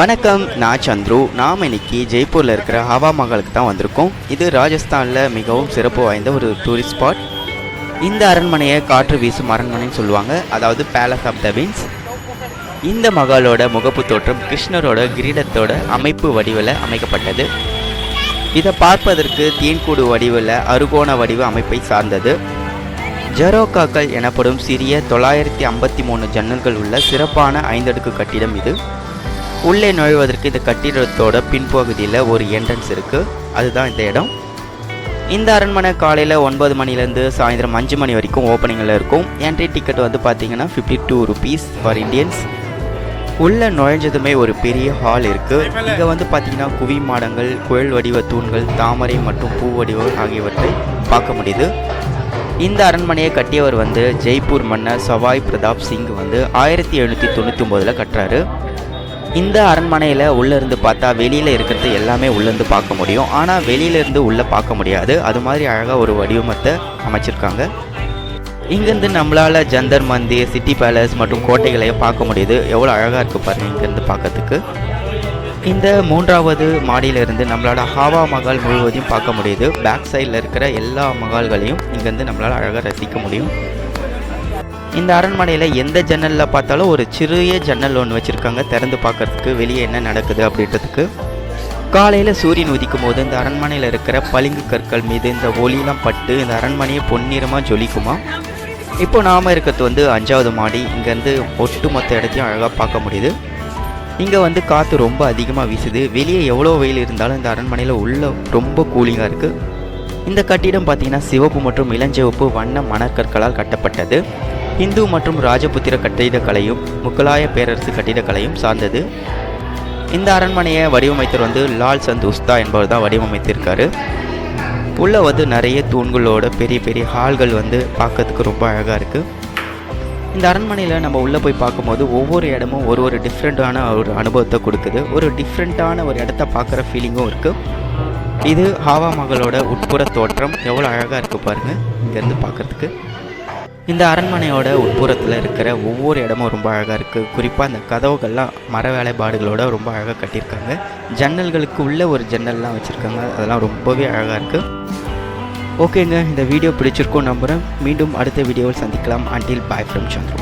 வணக்கம் நான் சந்துரு. நாம் இன்னைக்கு ஜெய்ப்பூரில் இருக்கிற ஹவா மகளுக்கு தான் வந்திருக்கோம். இது ராஜஸ்தானில் மிகவும் சிறப்பு வாய்ந்த ஒரு டூரிஸ்ட் ஸ்பாட் இந்த அரண்மனையை காற்று வீசும் அரண்மனைன்னு சொல்லுவாங்க. அதாவது பேலஸ் ஆஃப் த வின்ஸ் இந்த மகாலோட முகப்பு தோற்றம் கிருஷ்ணரோட கிரீடத்தோட அமைப்பு வடிவில் அமைக்கப்பட்டது. இதை பார்ப்பதற்கு தேன்கூடு வடிவில் அருகோண வடிவ அமைப்பை சார்ந்தது. ஜெரோக்காக்கள் எனப்படும் சிறிய தொள்ளாயிரத்தி ஐம்பத்தி மூணு ஜன்னல்கள் உள்ள சிறப்பான ஐந்தடுக்கு கட்டிடம் இது. உள்ளே நுழைவதற்கு இந்த கட்டிடத்தோட பின்பகுதியில் ஒரு என்ட்ரன்ஸ் இருக்குது அதுதான் இந்த இடம். இந்த அரண்மனை காலையில் ஒன்பது மணிலேருந்து சாயந்தரம் அஞ்சு மணி வரைக்கும் ஓப்பனிங்கில் இருக்கும். என்ட்ரி டிக்கெட் வந்து பார்த்தீங்கன்னா fifty two rupees for Indians உள்ள நுழைஞ்சதுமே ஒரு பெரிய ஹால் இருக்குது இங்கே வந்து பார்த்தீங்கன்னா குவி மாடங்கள் குழல் வடிவ தூண்கள் தாமரை மற்றும் பூ வடிவம் ஆகியவற்றை பார்க்க முடியுது. இந்த அரண்மனையை கட்டியவர் வந்து ஜெய்ப்பூர் மன்னர் சவாய் பிரதாப் சிங் வந்து ஆயிரத்தி எழுநூற்றி தொண்ணூற்றி ஒம்போதில் கட்டுறாரு. இந்த அரண்மனையில் உள்ளேருந்து பார்த்தா வெளியில் இருக்கிறது எல்லாமே உள்ளேருந்து பார்க்க முடியும். ஆனால் வெளியிலேருந்து உள்ளே பார்க்க முடியாது. அது மாதிரி அழகாக ஒரு வடிவமத்தை அமைச்சிருக்காங்க. இங்கேருந்து நம்மளால் ஜந்தர் மந்திர் சிட்டி பேலஸ் மற்றும் கோட்டைகளையும் பார்க்க முடியுது. எவ்வளோ அழகாக இருக்குது பாருங்கள் இங்கேருந்து பார்க்கறதுக்கு. இந்த மூன்றாவது மாடியிலிருந்து நம்மளோட ஹாவா மகால் முழுவதையும் பார்க்க முடியுது. பேக் சைடில் இருக்கிற எல்லா மகால்களையும் இங்கேருந்து நம்மளால் அழகாக ரசிக்க முடியும். இந்த அரண்மனையில் எந்த ஜன்னலில் பார்த்தாலும் ஒரு சிறிய ஜன்னல் ஒன்று வச்சுருக்காங்க. திறந்து பார்க்கறதுக்கு வெளியே என்ன நடக்குது அப்படின்றதுக்கு. காலையில் சூரியன் உதிக்கும் போது இந்த அரண்மனையில் இருக்கிற பளிங்கு கற்கள் மீது இந்த ஒளியெலாம் பட்டு இந்த அரண்மனையை பொன்னிறமாக ஜொலிக்குமா? இப்போ நாம் இருக்கிறது வந்து அஞ்சாவது மாடி. இங்கேருந்து ஒட்டு மொத்த இடத்தையும் அழகாக பார்க்க முடியுது. இங்கே வந்து காற்று ரொம்ப அதிகமாக வீசுது. வெளியே எவ்வளோ வெயில் இருந்தாலும் இந்த அரண்மனையில் உள்ள ரொம்ப கூலிங்காக இருக்குது இந்த கட்டிடம் பார்த்திங்கன்னா சிவப்பு மற்றும் இளஞ்சிவப்பு வண்ண மணற்கற்களால் கட்டப்பட்டது. இந்து மற்றும் ராஜபுத்திர கட்டிடக்கலையும் முகலாய பேரரசு கட்டிடக்கலையும் சார்ந்தது. இந்த அரண்மனையை வடிவமைத்தர் வந்து லால் சந்த் உஸ்தா என்பவர் தான் வடிவமைத்திருக்காரு. உள்ளே வந்து நிறைய தூண்களோட பெரிய பெரிய ஹால்கள் வந்து பார்க்கறதுக்கு ரொம்ப அழகாக இருக்குது இந்த அரண்மனையில் நம்ம உள்ளே போய் பார்க்கும்போது ஒவ்வொரு இடமும் ஒரு ஒரு டிஃப்ரெண்ட்டான ஒரு அனுபவத்தை கொடுக்குது. ஒரு டிஃப்ரெண்ட்டான ஒரு இடத்த பார்க்குற ஃபீலிங்கும் இருக்குது இது ஹாவா மகளோட உட்புற தோற்றம் எவ்வளோ அழகாக இருக்குது பாருங்கள் இங்கேருந்து பார்க்குறதுக்கு. இந்த அரண்மனையோட உட்புறத்தில் இருக்கிற ஒவ்வொரு இடமும் ரொம்ப அழகாக இருக்குது குறிப்பாக அந்த கதவுகள்லாம் மர வேலைப்பாடுகளோட ரொம்ப அழகாக கட்டியிருக்காங்க. ஜன்னல்களுக்கு உள்ள ஒரு ஜன்னல்லாம் வச்சுருக்காங்க. அதெல்லாம் ரொம்பவே அழகாக இருக்குது ஓகேங்க இந்த வீடியோ பிடிச்சிருக்கோம் நம்புகிறேன் மீண்டும் அடுத்த வீடியோவில் சந்திக்கலாம். Until bye from Chandram